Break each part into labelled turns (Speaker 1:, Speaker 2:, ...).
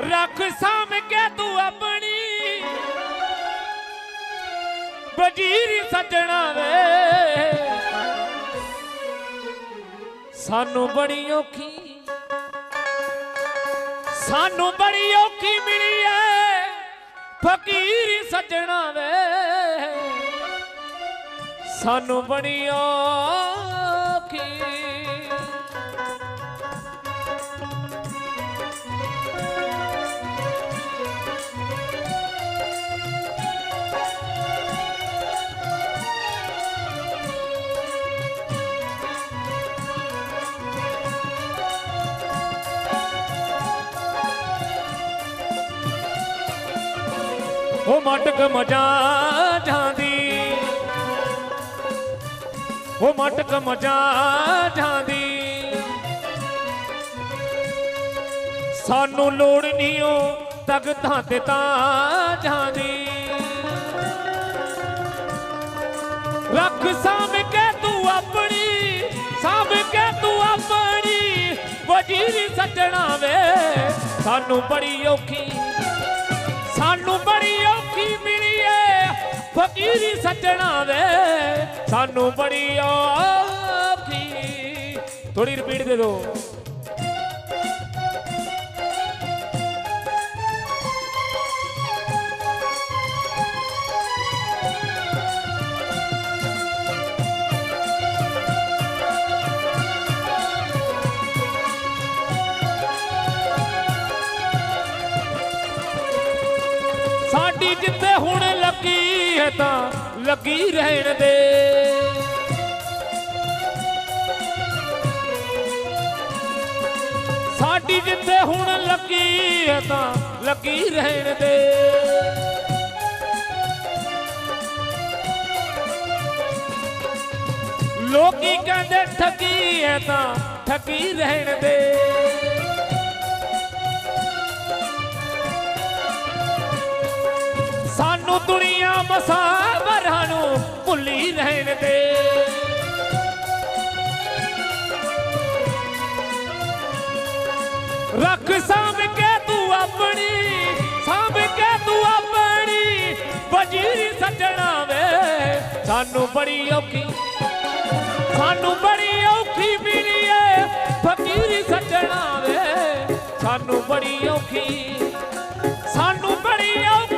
Speaker 1: ਰੱਖ ਸਾਂਭ ਕੇ ਤੂੰ ਆਪਣੀ। ਵਜੀਰ ਸੱਜਣਾ ਵੇ ਸਾਨੂੰ ਬੜੀ ਔਖੀ, ਸਾਨੂੰ ਬੜੀ ਔਖੀ ਮਿਲੀ ਐ। ਫਕੀਰ ਸੱਜਣਾ ਵੇ ਸਾਨੂੰ ਬੜੀ ਔਖੀ ਉਹ ਮਟਕ ਮਜਾ ਜਾਂਦੀ। ਉਹ ਮਟਕ ਮਜਾ ਜਾਂਦੀ। ਸਾਨੂੰ ਲੋੜ ਨਹੀਂ ਉਹ ਤਗਤਾਂ ਤੇ ਤਾਂ ਜਾਂਦੀ। ਰੱਖ ਸਾਂਭ ਕੇ ਤੂੰ ਆਪਣੀ, ਸਾਂਭ ਕੇ ਤੂੰ ਆਪਣੀ, ਵਜੀਰ ਸੱਜਣਾ ਵੇ। ਸਾਨੂੰ ਬੜੀ ਔਖੀ ਸਾਨੂੰ ਬੜੀ ਔਖੀ ਮਿਲੀ ਏ। ਫਕੀਰੀ ਸੱਜਣਾ ਵੇ ਸਾਨੂੰ ਬੜੀ ਔਖੀ। ਥੋੜੀ ਰਿਪੀਟ ਦੇ ਦਿਓ। ਲੱਗੀ ਰਹਿਣ ਦੇ। ਸਾਡੀ ਜਿੱਥੇ ਹੁਣ ਲੱਗੀ ਹੈ ਤਾਂ ਲੱਗੀ ਰਹਿਣ ਦੇ। ਲੋਕੀ ਕਹਿੰਦੇ ਠੱਗੀ ਹੈ ਤਾਂ ਠੱਗੀ ਰਹਿਣ ਦੇ। ਭੁੱਲੀ ਰੱਖ ਸਾਂਭ ਕੇ ਤੂੰ ਆਪਣੀ, ਸਾਂਭ ਕੇ ਤੂੰ ਆਪਣੀ ਵਜੀਰ ਸੱਜਣਾ ਵੇ ਸਾਨੂੰ ਬੜੀ ਔਖੀ, ਸਾਨੂੰ ਬੜੀ ਔਖੀ ਮਿਲੀ ਏ ਫਕੀਰ ਸੱਜਣਾ ਵੇ ਸਾਨੂੰ ਬੜੀ ਔਖੀ, ਸਾਨੂੰ ਬੜੀ ਔਖੀ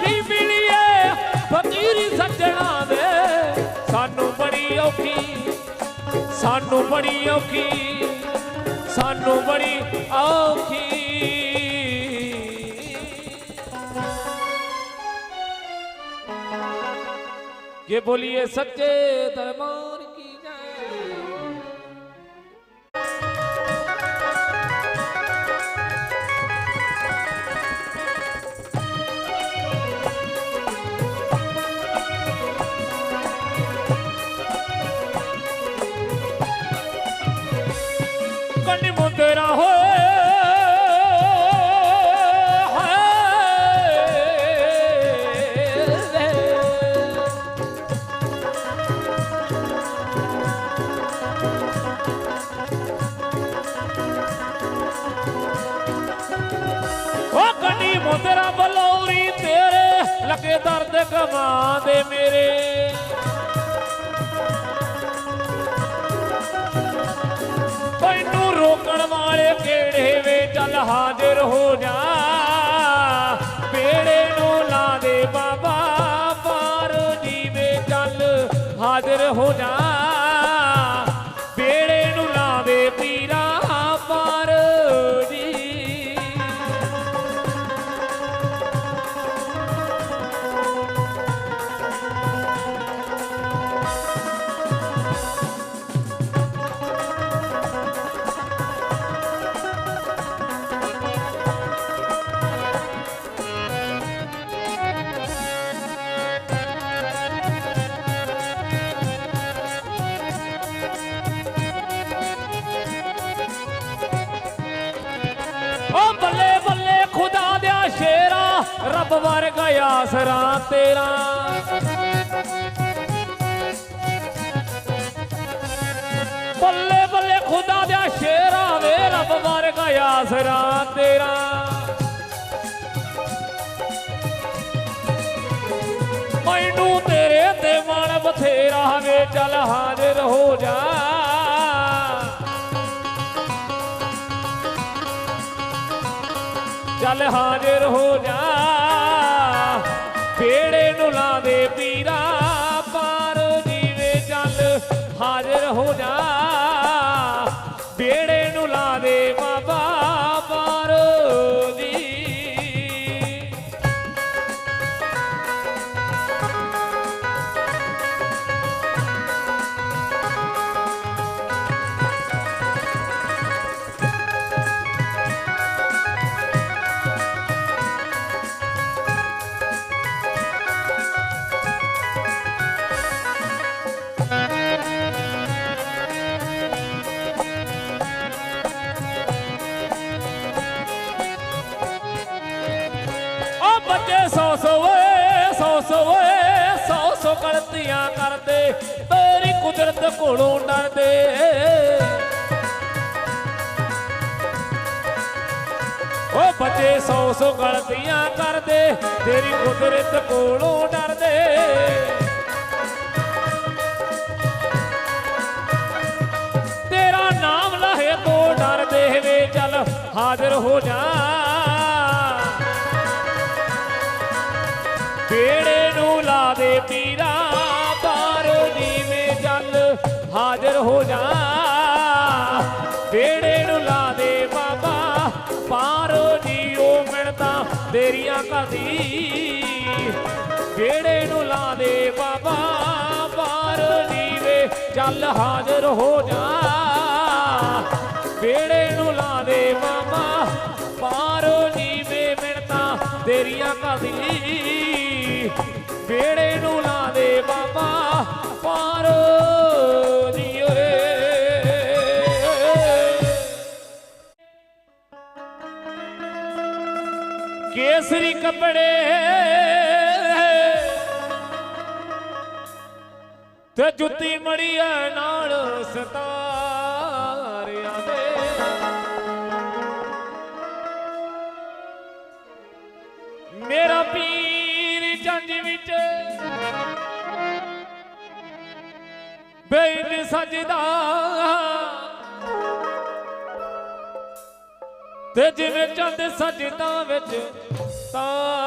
Speaker 1: ਔਖੀ ਸਾਨੂੰ ਬੜੀ ਔਖੀ ਸਾਨੂੰ ਬੜੀ ਔਖੀ। ਜੇ ਬੋਲੀਏ ਸੱਚੇ ਦਰਬਾਰ ਕੰਨੀ ਬਲੌਰੀ ਤੇਰੇ ਲੱਗੇ ਦਰਦ ਗਵਾਂ ਦੇ ਮੇਰੇ। ਤੈਨੂੰ ਰੋਕਣ ਵਾਲੇ ਕਿਹੜੇ ਵੇ ਚੱਲ ਹਾਜ਼ਰ ਹੋ ਜਾ। ਆਸਰਾ ਤੇਰਾ। ਬੱਲੇ ਬੱਲੇ ਖੁਦਾ ਦਾ ਸ਼ੇਰਾ ਵੇ, ਰੱਬ ਵਾਰਗਾ ਆਸਰਾ ਤੇਰਾ। ਮੈਨੂੰ ਤੇਰੇ ਤੇ ਮਨ ਬਥੇਰਾ ਵੇ, ਚੱਲ ਹਾਜ਼ਰ ਹੋ ਜਾ। ਚੱਲ ਹਾਜ਼ਰ ਹੋ ਜਾ। ਪੇੜੇ ਨੂੰ ਲਾ ਦੇ ਪੀਰਾ? ਓ ਸੌ ਸੌ ਓਏ, ਸੌ ਸੌ ਓਏ, ਸੌ ਸੌ ਗਲਤੀਆਂ ਕਰਦੇ, ਤੇਰੀ ਕੁਦਰਤ ਕੋਲੋਂ ਡਰਦੇ। ਓ ਬੱਚੇ, ਸੌ ਸੌ ਗਲਤੀਆਂ ਕਰਦੇ, ਤੇਰੀ ਕੁਦਰਤ ਕੋਲੋਂ ਡਰਦੇ। ਤੇਰਾ ਨਾਮ ਲਹੇ ਤੋਂ ਡਰਦੇ ਵੇ ਚੱਲ ਹਾਜ਼ਰ ਹੋ ਜਾ। ਪੇੜੇ ਨੂੰ ਲਾ ਦੇ ਪੀਰਾ ਬਾਰ ਜੀਵੇਂ ਚੱਲ ਹਾਜ਼ਰ ਹੋ ਜਾ। ਪੇੜੇ ਨੂੰ ਲਾ ਦੇ ਬਾਬਾ, ਪਾਰੋ ਜੀਓ ਮਿਣਤਾ ਤੇਰੀਆਂ ਕਦੀ ਪੇੜੇ ਨੂੰ ਲਾ ਦੇ ਬਾਬਾ, ਪਾਰ ਜੀਵੇ ਚੱਲ ਹਾਜ਼ਰ ਹੋ ਜਾ। ਪੇੜੇ ਨੂੰ ਲਾ ਦੇ ਬਾਬਾ, ਪਾਰੋ ਜੀਵੇ ਮਿਣਤਾ ਤੇਰੀਆਂ ਕਦੀ ਵੇੜੇ ਨੂੰ ਲਾ ਦੇ ਬਾਬਾ, ਪਾਰੋ ਜੀ ਓਏ ਕੇਸਰੀ ਕੱਪੜੇ ਤੇ ਜੁੱਤੀ ਮੜੀਏ ਨਾਲ ਸਤਾਰਿਆਂ ਦੇ। ਮੇਰਾ ਪੀ ਜੰਜ ਵਿੱਚ। ਬੈਠ ਸਜਦਾ। ਤੇ ਜਿਵੇਂ ਚੰਦ ਸਜਦਾ ਵਿੱਚ ਤਾਰਿਆਂ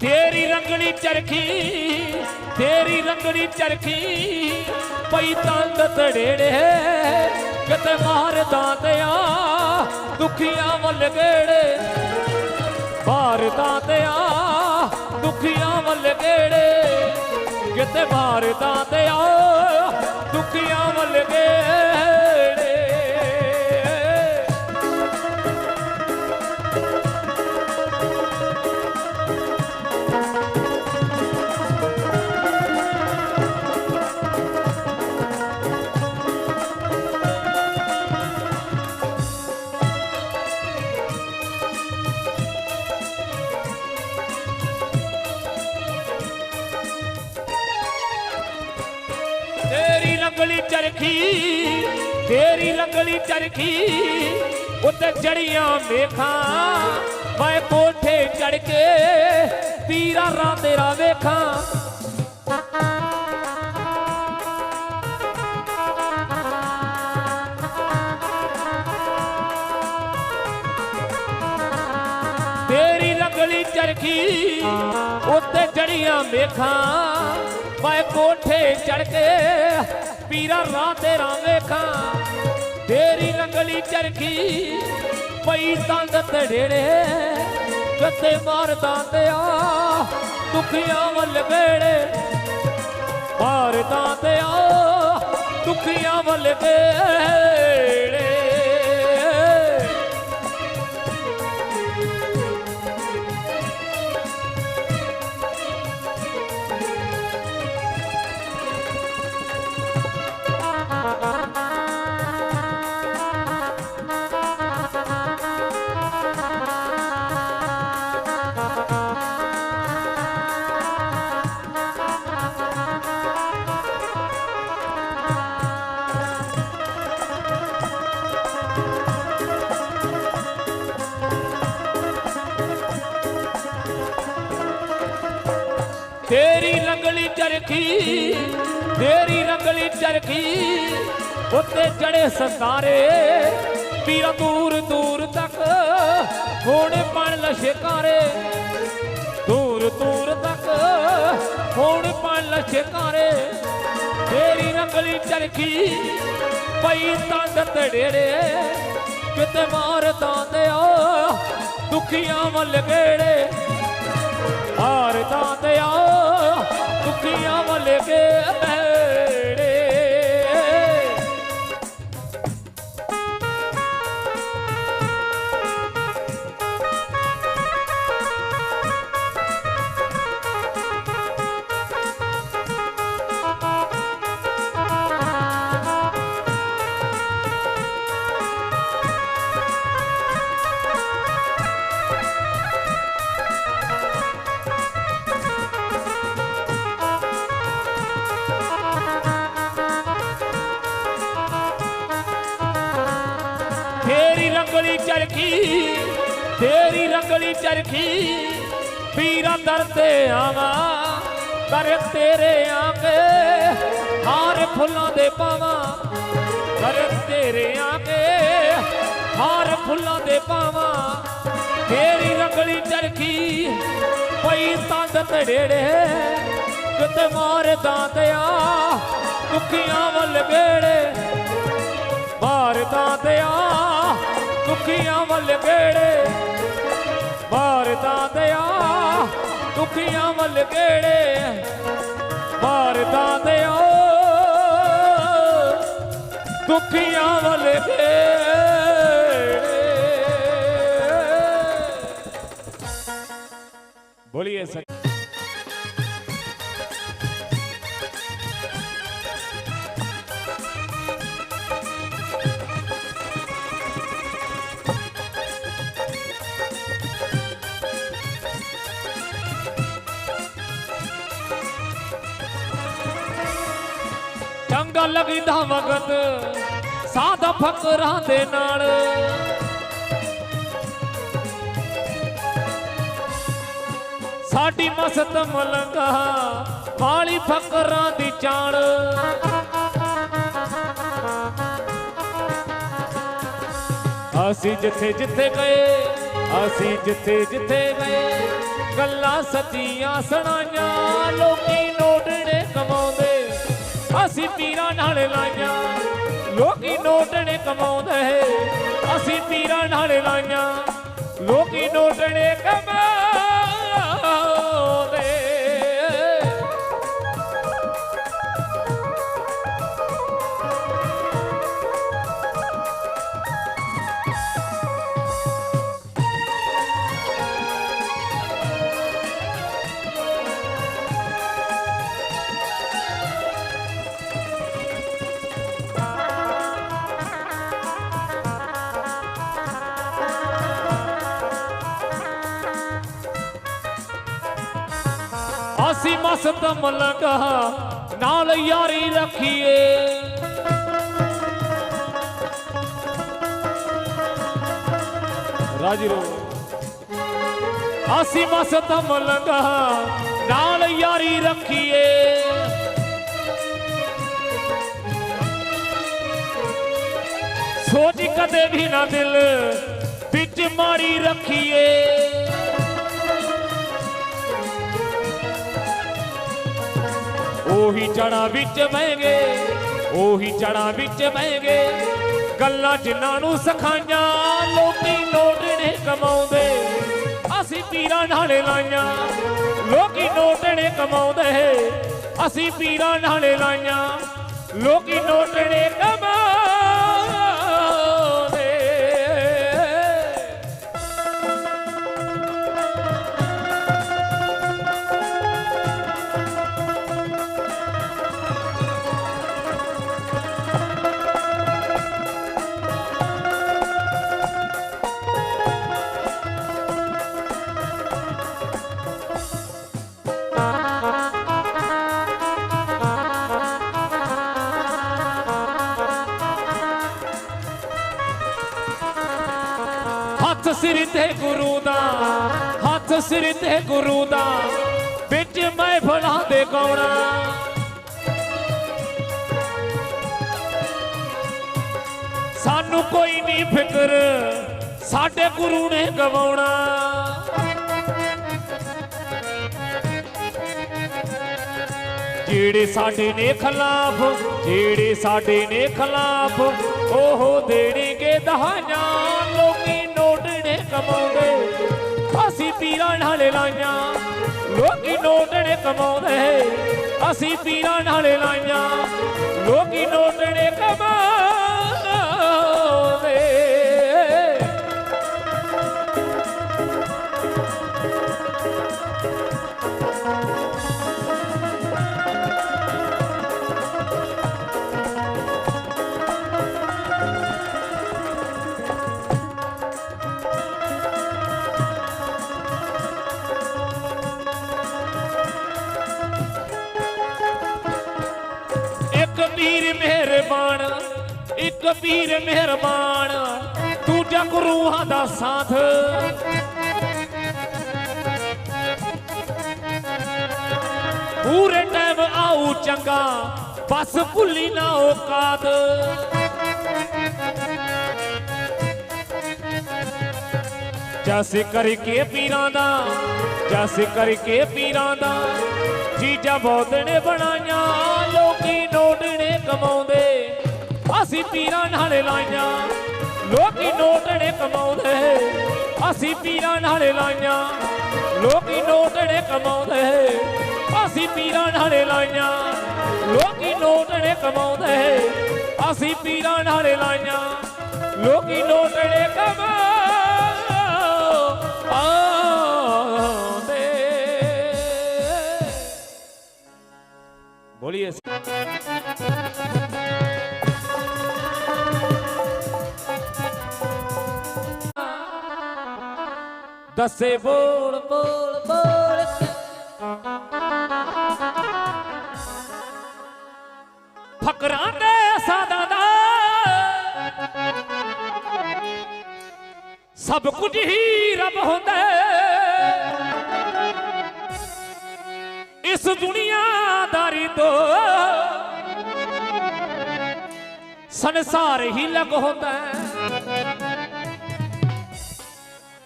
Speaker 1: ਤੇਰੀ ਰੰਗਲੀ ਚਰਖੀ, ਤੇਰੀ ਰੰਗਲੀ ਚਰਖੀ, ਪਈ ਤੰਦ ਤੜੇੜੇ, ਕਿਤੇ ਮਾਰਦਾ ਤੇ ਦੁਖੀਆਂ ਵੱਲ ਗੇੜੇ। ਮਾਰਦਾ ਤੇ ਦੁਖੀਆਂ ਵੱਲ ਗੇੜੇ। ਕਿਤੇ ਮਾਰਦਾ ਤੇ ਆ ਦੁਖੀਆਂ ਵੱਲ ਗੇੜੇ। ਰੰਗਲੀ ਚਰਖੀ, ਤੇਰੀ ਰੰਗਲੀ ਚਰਖੀ, ਉੱਤੇ ਜੜੀਆਂ ਵੇਖਾਂ, ਮੈਂ ਕੋਠੇ ਚੜ ਕੇ ਪੀਰਾ ਰਾਂ ਤੇਰਾ ਵੇਖਾਂ। ਤੇਰੀ ਰੰਗਲੀ ਚਰਖੀ, ਉੱਤੇ ਜੜੀਆਂ ਵੇਖਾਂ, ਮੈਂ ਕੋਠੇ ਚੜ ਕੇ ਪੀਰਾ ਰਾਂ ਤੇਰਾ ਵੇਖਾਂ। ਤੇਰੀ ਰੰਗਲੀ ਚਰਖੀ ਪਈ ਤੰਦ ਤੜੇੜੇ ਕੱਤੇ ਮਾਰਦਾ ਤੇ ਆ ਦੁਖੀਆਂ ਵੱਲ ਵੇੜੇ ਮਾਰਦਾ ਤੇ ਆ ਦੁਖੀਆਂ ਵੱਲ ਵੇੜੇ ਤੇਰੀ ਰੰਗਲੀ ਚਰਖੀ, ਤੇਰੀ ਰੰਗਲੀ ਚਰਖੀ, ਉੱਤੇ ਚੜੇ ਸਤਾਰੇ ਪੀਰਾ ਦੂਰ ਦੂਰ ਤੱਕ, ਹੁਣ ਪਣ ਲਸ਼ਕਾਰੇ ਦੂਰ ਦੂਰ ਤੱਕ, ਹੁਣ ਪਣ ਲਸ਼ਕਾਰੇ ਤੇਰੀ ਰੰਗਲੀ ਚਰਖੀ ਪਈ ਤੰਦ ਤੜੇੜੇ ਕਿਤੇ ਮਾਰਦਾ ਦਿਆ ਦੁਖੀਆਂ ਵੱਲ ਗੇੜੇ। ਹਾਰਦਾ ਦਿਆ ਦੁਖੀਆਂ ਵੱਲ ਰੰਗਲੀ ਪੀਰਾ ਦਰ ਤੇ ਆਵਾਂ ਕਰ ਤੇਰੇ ਆਕੇ ਹਾਰ ਫੁੱਲਾਂ ਦੇ ਪਾਵਾਂ ਕਰ ਤੇਰੇ ਆਕੇ ਹਾਰ ਫੁੱਲਾਂ ਦੇ ਪਾਵਾਂ, ਤੇਰੀ ਰੰਗਲੀ ਚਰਖੀ ਪਈ ਤੰਦ ਤੜੇੜੇ ਕਿਤੇ ਮਾਰਦਾ ਦਿਆ ਦੁਖੀਆਂ ਵੱਲ ਗੇੜੇ ਭਾਰਤਾਂ ਦਿਆ ਦੁਖੀਆਂ ਵੱਲ ਗੇੜੇ ਭਾਰਤਾਂ ਦਿਆ ਦੁਖੀਆਂ ਵੱਲ ਗੇੜੇ। ਭਾਰਤਾਂ ਦਿਆ ਦੁਖੀਆਂ ਵੱਲ ਗੇੜੇ। ਬੋਲੀਏ ਚੰਗਾ ਲੱਗਦਾ ਵਕਤ ਸਾਦਾ ਫਕਰਾਂ ਦੇ ਨਾਲ। ਸਾਡੀ ਮਸਤ ਮਲੰਗਾ, ਵਾਲੀ ਫਕਰਾਂ ਦੀ ਚਾਣ ਅਸੀਂ ਜਿੱਥੇ ਜਿੱਥੇ ਗਏ, ਅਸੀਂ ਜਿੱਥੇ ਜਿੱਥੇ ਗਏ, ਗੱਲਾਂ ਸੱਚੀਆਂ ਸੁਣਾਈਆਂ, ਲੋਕੀ ਨੋਟਣੇ ਕਮਾਉਂਦੇ। ਅਸੀਂ ਪੀਰਾਂ ਨਾਲ ਲਾਈਆਂ। ਲੋਕੀ ਨੋਟਣੇ ਕਮਾਉਂਦੇ। ਅਸੀਂ ਪੀਰਾਂ ਨਾਲ ਲਾਈਆਂ। ਲੋਕੀ ਨੋਟਣੇ ਕਮਾਉਂਦੇ। ਮਸਤ ਨਾਲ ਯਾਰੀ ਰੱਖੀਏ। ਰਾਜੀ ਰੋ ਅਸੀਂ ਮਸਤ ਮਲੰਗਾ ਨਾਲ ਯਾਰੀ ਰੱਖੀਏ। ਸੋਚ ਕਦੇ ਵੀ ਨਾ ਦਿਲ ਵਿੱਚ ਮਾਰੀ ਰੱਖੀਏ। ਉਹੀ ਜੜਾਂ ਵਿੱਚ ਬਹਿਗੇ, ਉਹੀ ਜੜਾਂ ਵਿੱਚ ਬਹਿਗੇ। ਗੱਲਾਂ ਜਿਨ੍ਹਾਂ ਨੂੰ ਸਿਖਾਈਆਂ, ਲੋਕੀ ਨੋਟਣੇ ਕਮਾਉਂਦੇ। ਅਸੀਂ ਪੀਰਾਂ ਨਾਲ ਲਾਈਆਂ, ਲੋਕੀ ਨੋਟਣੇ ਕਮਾਉਂਦੇ। ਅਸੀਂ ਪੀਰਾਂ ਨਾਲ ਲਾਈਆਂ, ਲੋਕੀ ਨੋਟਣੇ ਸਿਰ ਤੇ ਗੁਰੂ ਦਾ ਵਿੱਚ ਮਹਿਫਲਾਂ ਦੇ ਗਾਉਣਾ। ਸਾਨੂੰ ਕੋਈ ਨਹੀਂ ਫਿਕਰ, ਸਾਡੇ ਗੁਰੂ ਨੇ ਗਵਾਉਣਾ। ਜਿਹੜੇ ਸਾਡੇ ਨੇ ਖਿਲਾਫ, ਜਿਹੜੇ ਸਾਡੇ ਨੇ ਖਿਲਾਫ, ਉਹ ਦੇਣਗੇ ਦਹਾਈਆਂ, ਲੋਕੀ ਨੋਟ ਨੇ ਕਮਾਉਂਦੇ। ਪੀਰਾਂ ਨਾਲ ਲਾਈਆਂ। ਲੋਕੀ ਨੋਟ ਕਮਾਉਂਦੇ ਅਸੀਂ ਪੀਰਾਂ ਨਾਲ ਲਾਈਆਂ। ਲੋਕੀ ਨੋਟ ਨੇ ਕਮਾਉਂਦੇ ਇੱਕ ਪੀਰ ਮਿਹਰਬਾਨ, ਇੱਕ ਪੀਰ ਮਿਹਰਬਾਨ, ਦੂਜਾ ਗੁਰੂਆਂ ਦਾ ਸਾਥ। ਪੂਰੇ ਟਾਈਮ ਆਉ ਚੰਗਾ, ਬਸ ਭੁੱਲੀ ਨਾ ਔਕਾਤ ਜਸ ਕਰਕੇ ਪੀਰਾਂ ਦਾ, ਜਸ ਕਰਕੇ ਪੀਰਾਂ ਦਾ ਚੀਜ਼ਾਂ ਬਹੁਤ ਨੇ ਬਣਾਈਆਂ। ਕਮਾਉਂਦੇ। ਅਸੀਂ ਪੀਰਾਂ ਨਾਲ ਲਾਈਆਂ, ਲੋਕੀ ਨੋਟ ਕਮਾਉਂਦੇ। ਅਸੀਂ ਪੀਰਾਂ ਨਾਲ ਲਾਈਆਂ, ਲੋਕੀ ਨੋਟ ਨੇ ਕਮਾਉਂਦੇ। ਅਸੀਂ ਪੀਰਾਂ ਨਾਲ ਲਾਈਆਂ, ਲੋਕੀ ਨੋਟ ਨੇ ਕਮਾਉਂਦੇ। ਅਸੀਂ ਪੀਰਾਂ ਨਾਲ ਲਾਈਆਂ, ਲੋਕੀ ਨੋਟ ਨੇ ਕਮਾਉਂਦੇ। ਬੋਲੀਏ ਦੱਸੇ ਬੋਲ ਬੋਲ ਬੋਲ। ਫਕਰਾਂ ਦੇ ਸਾਦਾ ਦਾ। ਸਭ ਕੁਝ ਹੀ ਰੱਬ ਹੁੰਦਾ। ਇਸ ਦੁਨੀਆਦਾਰੀ ਤੋਂ। ਸੰਸਾਰ ਹੀ ਲਗ ਹੁੰਦਾ ਹੈ।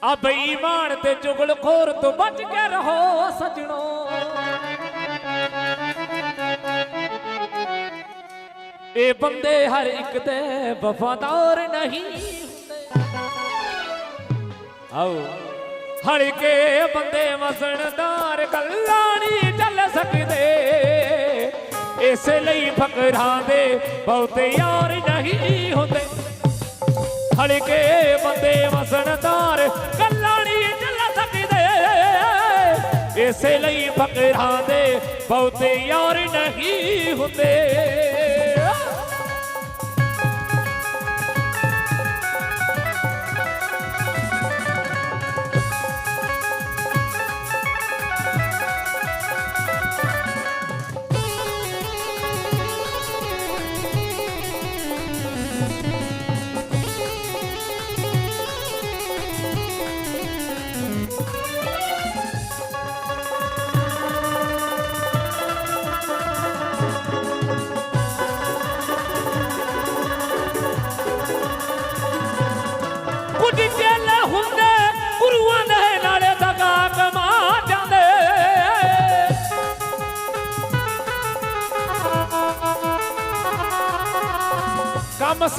Speaker 1: ਆ ਬੇਈਮਾਨ ਤੇ ਚੁਗਲਖੋਰ ਤੋਂ ਬਚ ਕੇ ਰਹੋ ਸਜਣੋ। ਇਹ ਬੰਦੇ ਹਰ ਇੱਕ ਤੇ ਵਫਾਦਾਰ ਨਹੀਂ ਹੁੰਦੇ। ਆਓ ਹਲਕੇ ਬੰਦੇ ਵਸਣਦਾਰ ਗੱਲਾਂ ਸਕਦੇ। ਇਸੇ ਲਈ ਫਕਰਾਂ ਦੇ ਬਹੁਤੇ ਯਾਰ ਨਹੀਂ ਹੁੰਦੇ। ਹਲਕੇ ਬੰਦੇ ਵਸਣਦਾਰ ਗੱਲਾਂ ਨਹੀਂ ਚੱਲ ਸਕਦੇ। ਇਸੇ ਲਈ ਫਕਰਾਂ ਦੇ ਬਹੁਤੇ ਯਾਰ ਨਹੀਂ ਹੁੰਦੇ।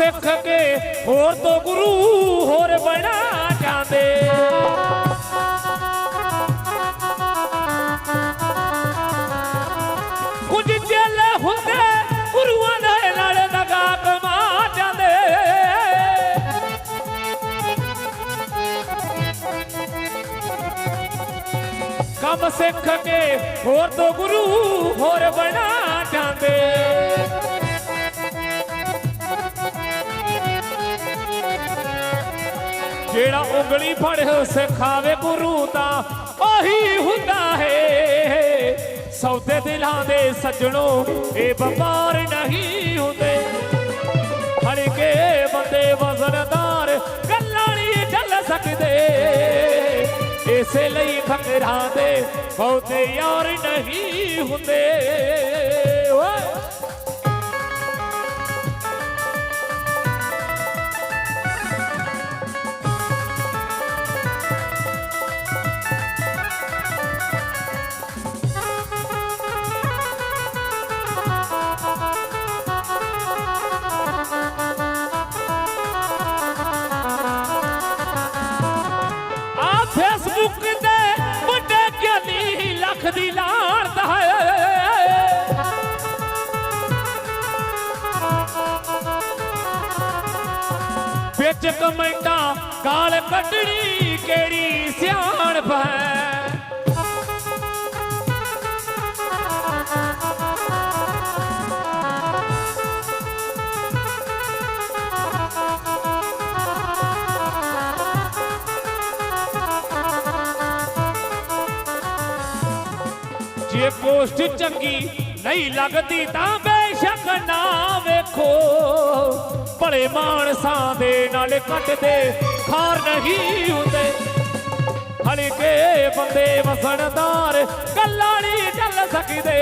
Speaker 1: ਸਿੱਖ ਕੇ ਹੋਰ ਤੋਂ ਗੁਰੂ ਹੋਰ ਬਣਾ ਜਾਂਦੇ। ਕੁਝ ਚੱਲ ਹੁੰਦੇ ਗੁਰੂਆਂ ਦੇ ਨਾਲੇ ਦਗਾ ਕਮਾ ਜਾਂਦੇ। ਕੰਮ ਸਿੱਖ ਕੇ ਹੋਰ ਤੋਂ ਗੁਰੂ ਹੋਰ ਬਣਾ ਜਾਂਦੇ। ਜਿਹੜਾ ਉਂਗਲੀ ਫੜ ਸਿਖਾਵੇ ਗੁਰੂ ਦਾ ਉਹੀ ਹੁੰਦਾ ਹੈ। ਸੌਦੇ ਦਿਲਾਂ ਦੇ ਸੱਜਣੋ, ਇਹ ਵਪਾਰ ਨਹੀਂ ਹੁੰਦੇ। ਹਲਕੇ ਬੰਦੇ ਵਜ਼ਨਦਾਰ ਗੱਲਾਂ ਨਹੀਂ ਚੱਲ ਸਕਦੇ। ਇਸੇ ਲਈ ਫਕਰਾਂ ਦੇ ਬਹੁਤੇ ਯਾਰ ਨਹੀਂ ਹੁੰਦੇ। ਫੇਸਬੁੱਕ ਤੇ ਵੱਡੇ ਗਿਆਨੀ ਲੱਖ ਦੀ ਲਾਣਦਾ ਹੈ। ਵਿੱਚ ਕਮੈਂਟਾਂ ਗਾਲ ਕੱਢਣੀ ਕਿਹੜੀ ਸਿਆਣਪ ਹੈ? ਜੇ ਪੋਸਟ ਚੰਗੀ ਨਹੀਂ ਲੱਗਦੀ ਤਾਂ ਬੇਸ਼ੱਕ ਨਾ ਵੇਖੋ। ਭਲੇ ਮਾਨਸਾਂ ਦੇ ਨਾਲ ਕੱਟਦੇ ਖਾਰ ਨਹੀਂ ਹੁੰਦੇ। ਹਲਕੇ ਬੰਦੇ ਵਸਣਦਾਰ ਗੱਲਾਂ ਨਹੀਂ ਚੱਲ ਸਕਦੇ।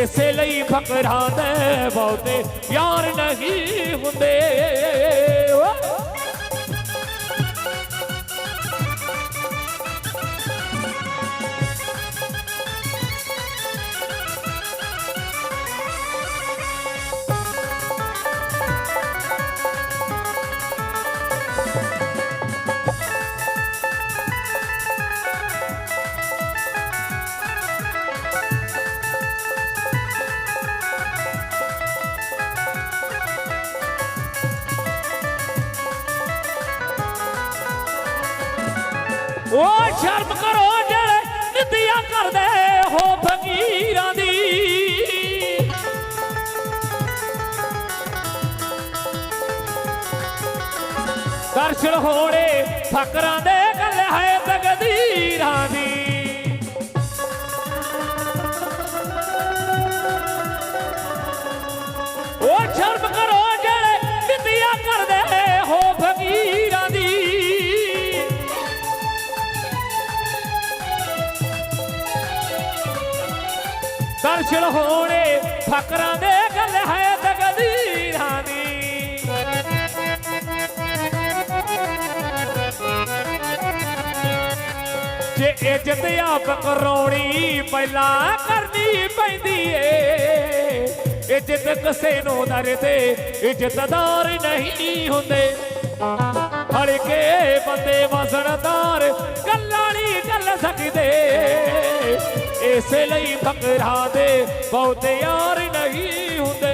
Speaker 1: ਇਸੇ ਲਈ ਫਕਰਾਂ ਦੇ ਬਹੁਤੇ ਯਾਰ ਨਹੀਂ ਹੁੰਦੇ। ਓ ਉਹ ਸ਼ਰਮ ਕਰੋ ਜਿਹੜੇ ਨਿੰਦਿਆ ਕਰਦੇ ਹੋ ਫਕੀਰਾਂ ਦੀ। ਦਰਸ਼ਨ ਹੋਣੇ ਫਕਰਾਂ ਦੇ ਗੱਲ ਹੈ ਤਕਦੀਰਾਂ ਦੀ। ਦਰਸ਼ਨ ਹੋਣੇ, ਫਕਰਾਂ ਦੇ ਗੱਲ ਹੈ ਤਕਦੀਰਾਂ ਦੀ ਜੇ ਇੱਜ਼ਤ ਆਪ ਕਰਾਉਣੀ ਪਹਿਲਾਂ ਕਰਨੀ ਪੈਂਦੀ ਏ, ਇੱਜ਼ਤ ਕਿਸੇ ਨੂੰ ਦਰ ਤੇ, ਇੱਜ਼ਤਦਾਰ ਨਹੀਂ ਹੁੰਦੇ। ਹਲਕੇ ਬੰਦੇ ਵਸਣਦਾਰ ਗੱਲਾਂ ਨਹੀਂ ਚੱਲ ਸਕਦੇ। ਇਸੇ ਲਈ ਫਕਰਾਂ ਦੇ ਬਹੁਤੇ ਯਾਰ ਨਹੀਂ ਹੁੰਦੇ।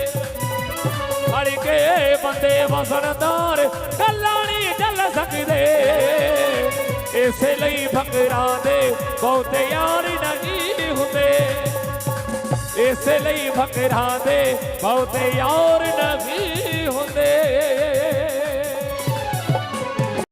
Speaker 1: ਹਲਕੇ ਬੰਦੇ ਵਸਣਦਾਰ ਗੱਲਾਂ ਨਹੀਂ ਚੱਲ ਸਕਦੇ। ਇਸੇ ਲਈ ਫਕਰਾਂ ਦੇ ਬਹੁਤੇ ਯਾਰ ਨਹੀਂ ਹੁੰਦੇ। ਇਸੇ ਲਈ ਫਕਰਾਂ ਦੇ ਬਹੁਤੇ ਯਾਰ ਨਹੀਂ